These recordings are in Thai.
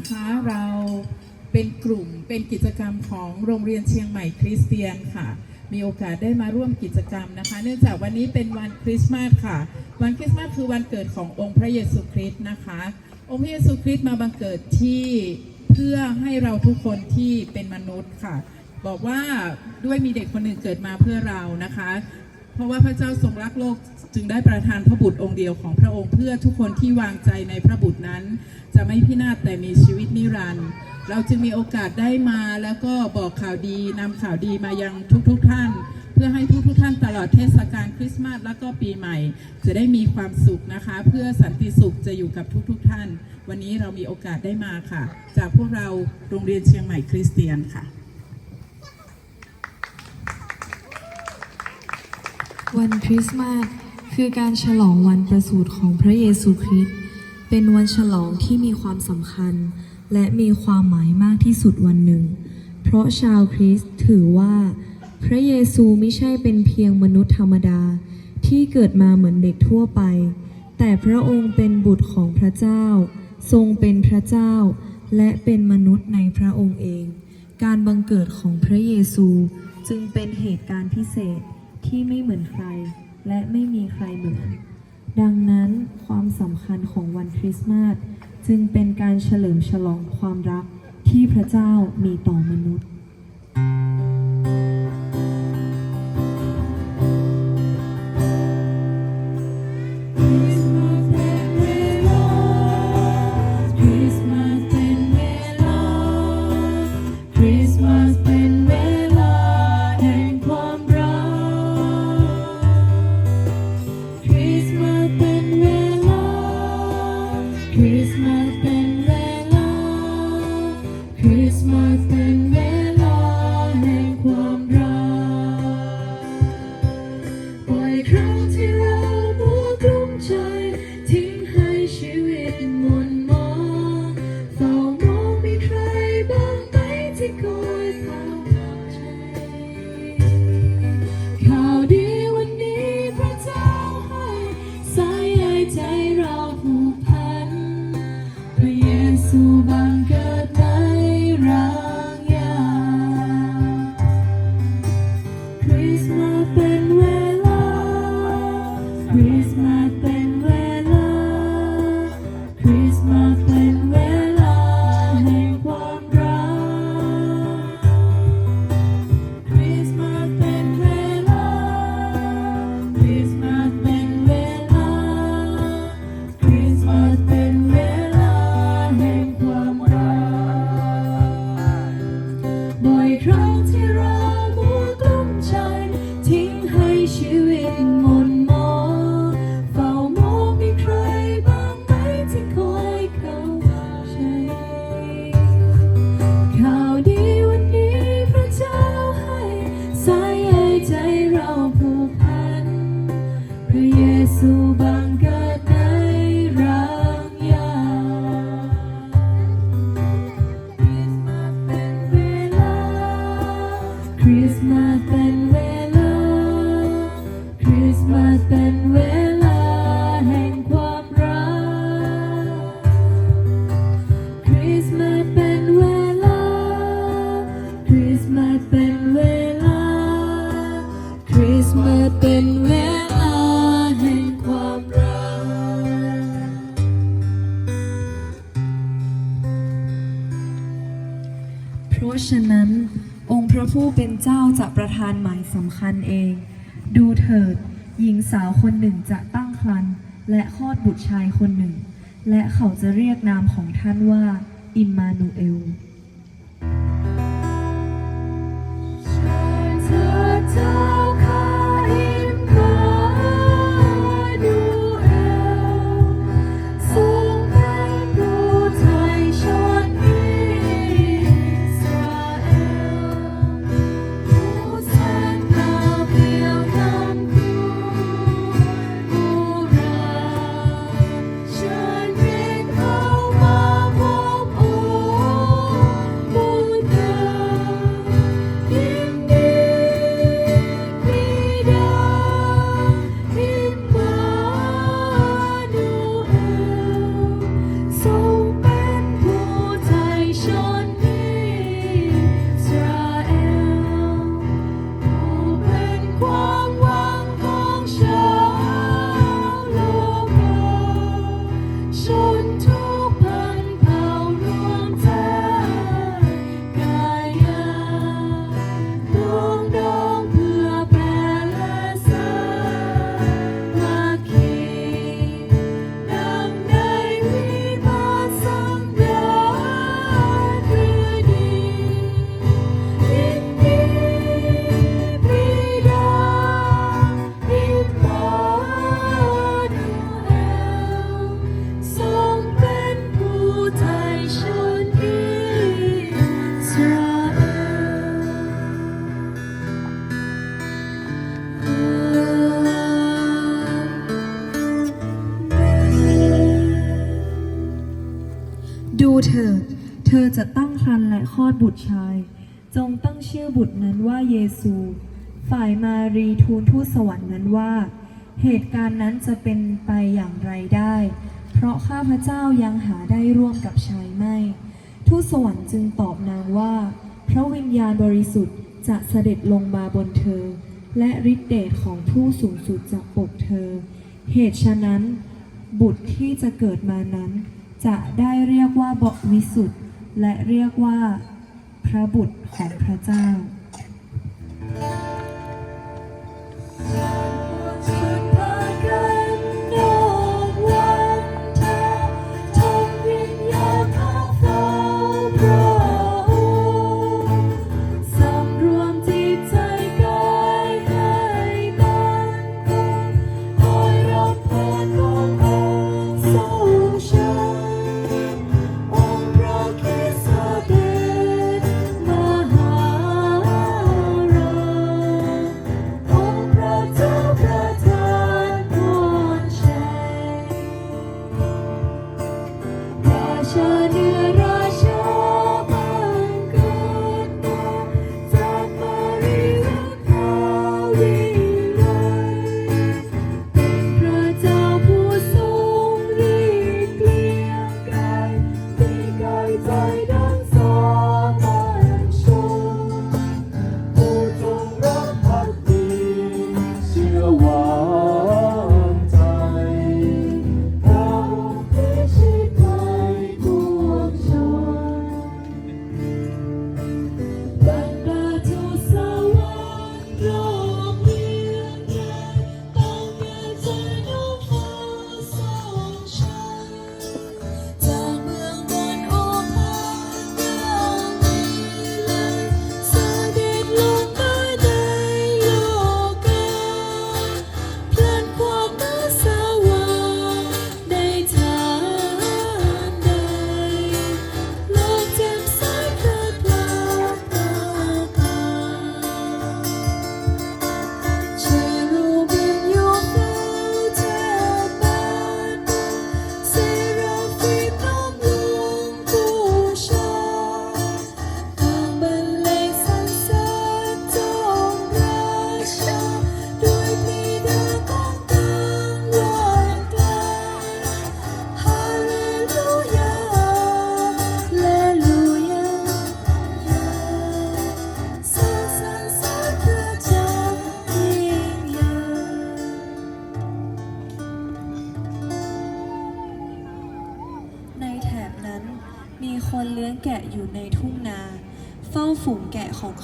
นะคะเราเป็นกลุ่มเป็นกิจกรรมของโรงเรียนเชียงใหม่คริสเตียนค่ะ มีโอกาสได้มาร่วมกิจกรรมนะคะ เนื่องจากวันนี้เป็นวันคริสต์มาสค่ะ วันคริสต์มาสคือวันเกิดขององค์พระเยซูคริสต์นะคะ องค์พระเยซูคริสต์มาบังเกิดที่เพื่อให้เราทุกคนที่เป็นมนุษย์ค่ะ บอกว่าด้วยมีเด็กคนหนึ่งเกิดมาเพื่อเรานะคะ ราะว่าพระเจ้าทรงรักโลกจึงได้ประทานพระบุตรองค์เดียวของพระองค์เพื่อทุกคนที่วางใจในพระบุตรนั้น จะไม่พินาศแต่มีชีวิตนิรันดร์เราจึงมีโอกาสได้มาแล้วก็บอกข่าวดีนำข่าวดีมายังทุกๆทท่าน เพื่อให้ทุกๆท่านตลอดเทศกาลคริสต์มาสแล้วก็ปีใหม่ จะได้มีความสุขนะคะ เพื่อสันติสุขจะอยู่กับทุกๆท่าน วันนี้เรามีโอกาสได้มาค่ะ จากพวกเราโรงเรียนเชียงใหม่คริสเตียนค่ะ วันคริสต์มาสคือการฉลองวันประสูติของพระเยซูคริสต์เป็นวันฉลองที่มีความสำคัญ และมีความหมายมากที่สุดวันหนึ่ง เพราะชาวคริสต์ถือว่า พระเยซูไม่ใช่เป็นเพียงมนุษย์ธรรมดา ที่เกิดมาเหมือนเด็กทั่วไป แต่พระองค์เป็นบุตรของพระเจ้า ทรงเป็นพระเจ้า และเป็นมนุษย์ในพระองค์เอง การบังเกิดของพระเยซูจึงเป็นเหตุการณ์พิเศษ ที่ไม่เหมือนใคร และไม่มีใครเหมือน ดังนั้นความสำคัญของวันคริสต์มาสจึงเป็นการเฉลิมฉลองความรักที่พระเจ้ามีต่อมนุษย์ และเขาจะเรียกนามของท่านว่า อิมมานูเอล เธอจะตั้งครรภ์และคลอดบุตรชาย จงตั้งชื่อบุตรนั้นว่าเยซู ฝ่ายมารีทูลทูตสวรรค์นั้นว่า เหตุการณ์นั้นจะเป็นไปอย่างไรได้ เพราะข้าพเจ้ายังหาได้ร่วมกับชายไม่ ทูตสวรรค์จึงตอบนางว่า พระวิญญาณบริสุทธิ์จะเสด็จลงมาบนเธอ และฤทธิเดชของผู้สูงสุดจะปกเธอ เหตุฉะนั้น บุตรที่จะเกิดมานั้น จะได้เรียกว่าบวิสุทธิ์และเรียกว่า พระบุตรของพระเจ้า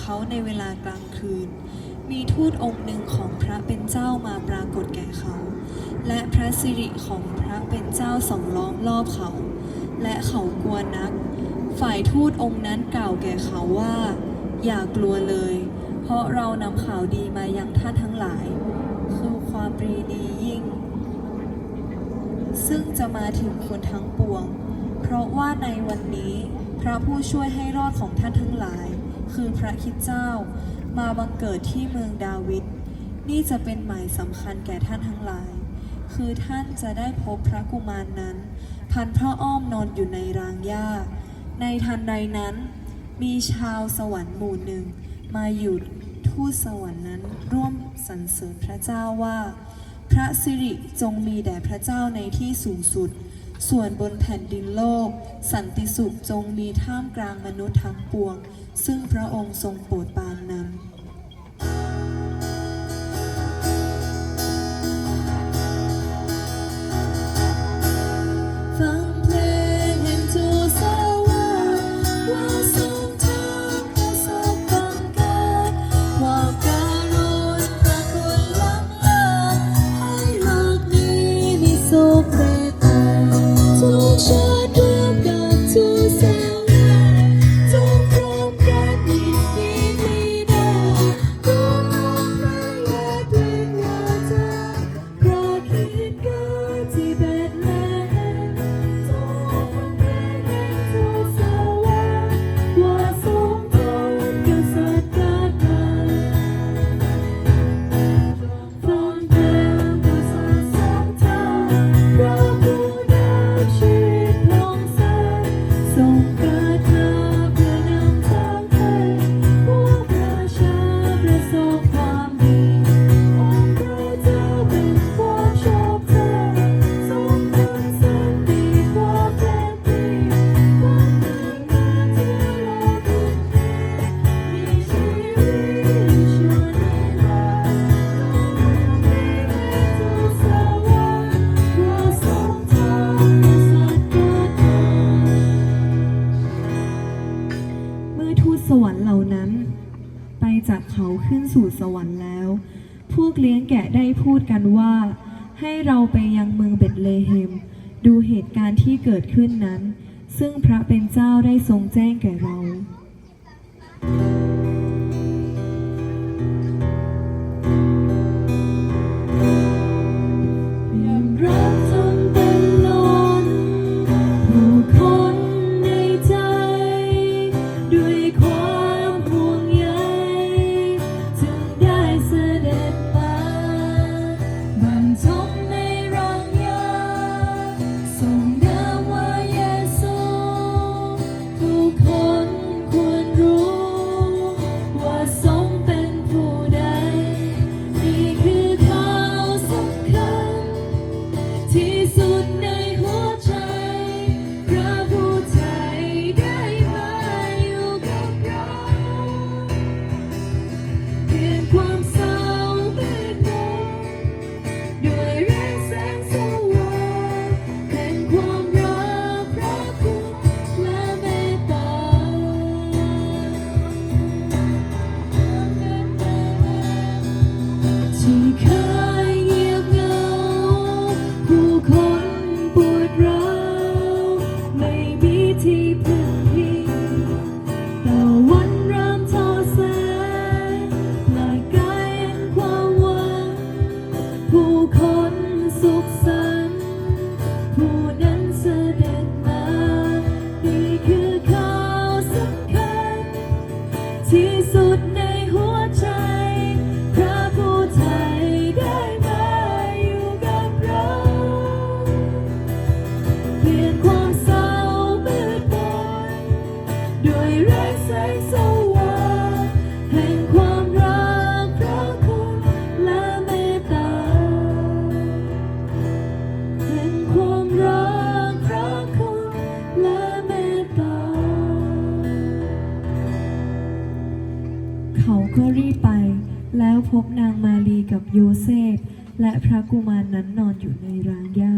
เขาในเวลากลางคืน มีทูตองค์หนึ่งของพระเป็นเจ้ามาปรากฏแก่เขา และพระสิริของพระเป็นเจ้าสองล้อมรอบเขา และเขากลัวนัก ฝ่ายทูตองค์นั้นกล่าวแก่เขาว่า อย่ากลัวเลย เพราะเรานำข่าวดีมายังท่านทั้งหลาย คือความปรีดียิ่ง ซึ่งจะมาถึงคนทั้งปวง เพราะว่าในวันนี้พระผู้ช่วยให้รอดของท่านทั้งหลาย คือพระคิดเจ้า มาบังเกิดที่เมืองดาวิด นี่จะเป็นหมายสำคัญแก่ท่านทั้งหลาย คือท่านจะได้พบพระกุมารนนั้น พันพระอ้อมนอนอยู่ในรางหญ้า ในทันใดนั้น มีชาวสวรรค์หมู่หนึ่ง มาหยุดทูตสวรรค์นั้นร่วมสรรเสริญพระเจ้าว่า พระสิริจงมีแด่พระเจ้าในที่สูงสุด ส่วนบนแผ่นดินโลก สันติสุขจงมีท่ามกลางมนุษย์ทั้งปวง ซึ่งพระองค์ทรงโปรดปรานนั้น ฮม ดูเหตุการณ์ที่เกิดขึ้นนั้น ซึ่งพระเป็นเจ้าได้ทรงแจ้งแก่เรา คนสุขสัน เซฟและพระกุมารนนั้นนอนอยู่ในรางหญ้า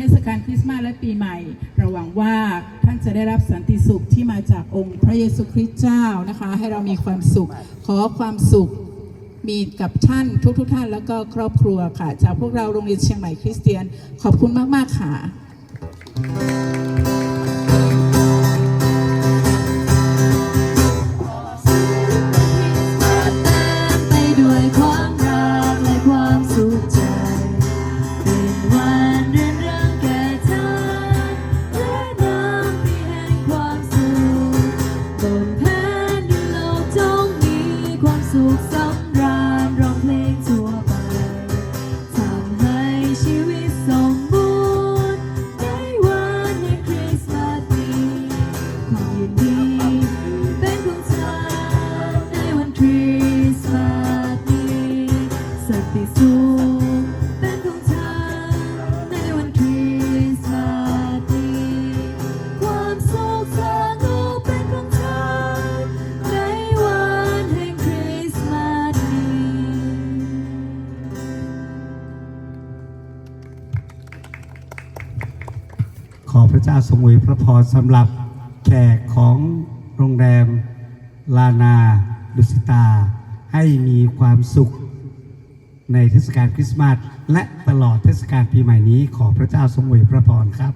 เทศกาลคริสต์มาสและปีใหม่เราหวังว่าท่านจะได้รับสันติสุขที่มาจากองค์พระเยซูคริสต์เจ้านะคะ ให้เรามีความสุข ขอความสุขมีกับท่านทุกๆทท่านแล้วก็ครอบครัวค่ะ จากพวกเราโรงเรียนเชียงใหม่คริสเตียน ขอบคุณมาก ๆ ค่ะ สันติสุขเป็นของเธอในวันคริสต์มาสนี้ความสุขสงบเป็นของเธอในวันแห่งคริสต์มาสนี้ขอพระเจ้าทรงอวยพระพรสำหรับแขกของโรงแรมลานาดุสิตา ให้มีความสุข ในเทศกาลคริสต์มาสและตลอดเทศกาลปีใหม่นี้ขอพระเจ้าทรงอวยพระพรครับ